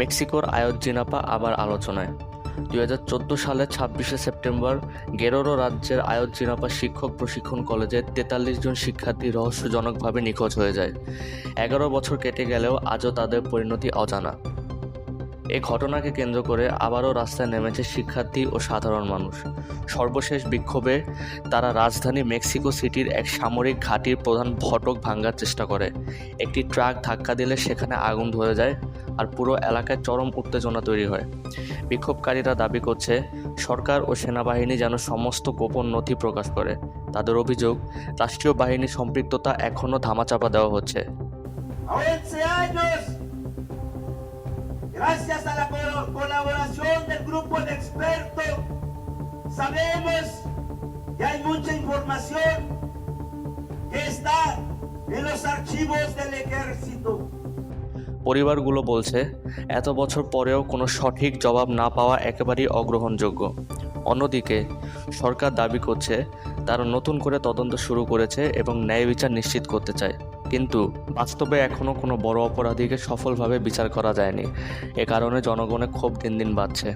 মেক্সিকোর আয়োজিনাপা আবার আলোচনায়। দুই হাজার চোদ্দ সালের ছাব্বিশে সেপ্টেম্বর, গেরোরো রাজ্যের আয়োজিনাপা শিক্ষক প্রশিক্ষণ কলেজে তেতাল্লিশ জন শিক্ষার্থী রহস্যজনকভাবে নিখোঁজ হয়ে যায়। এগারো বছর কেটে গেলেও আজও তাদের পরিণতি অজানা। এই ঘটনাকে কেন্দ্র করে আবারও রাস্তায় নেমেছে শিক্ষার্থী ও সাধারণ মানুষ। সর্বশেষ বিক্ষোভে তারা রাজধানী মেক্সিকো সিটির এক সামরিক ঘাঁটির প্রধান ফটক ভাঙার চেষ্টা করে। একটি ট্রাক ধাক্কা দিলে সেখানে আগুন ধরে যায় আর পুরো এলাকায় চরম উত্তেজনা তৈরি হয়। বিক্ষোভকারীরা দাবি করছে সরকার ও সেনাবাহিনী যেন সমস্ত গোপন নথি প্রকাশ করে। তাদের অভিযোগ রাষ্ট্রীয় বাহিনীর সম্পৃক্ততা এখনও ধামাচাপা দেওয়া হচ্ছে। A 11 años, gracias a la colaboración del grupo de expertos, sabemos que hay mucha información que está en los archivos del ejército. পরিবারগুলো বলছে এত বছর পরেও কোনো সঠিক জবাব না পাওয়া একেবারেই অগ্রহণযোগ্য অন্যদিকে সরকার দাবি করছে তারা নতুন করে তদন্ত শুরু করেছে এবং ন্যায় বিচার নিশ্চিত করতে চায় কিন্তু বাস্তবে এখনও কোনো বড় অপরাধীকে সফলভাবে বিচার করা যায়নি। এ কারণে জনগণের ক্ষোভ দিন দিন বাড়ছে।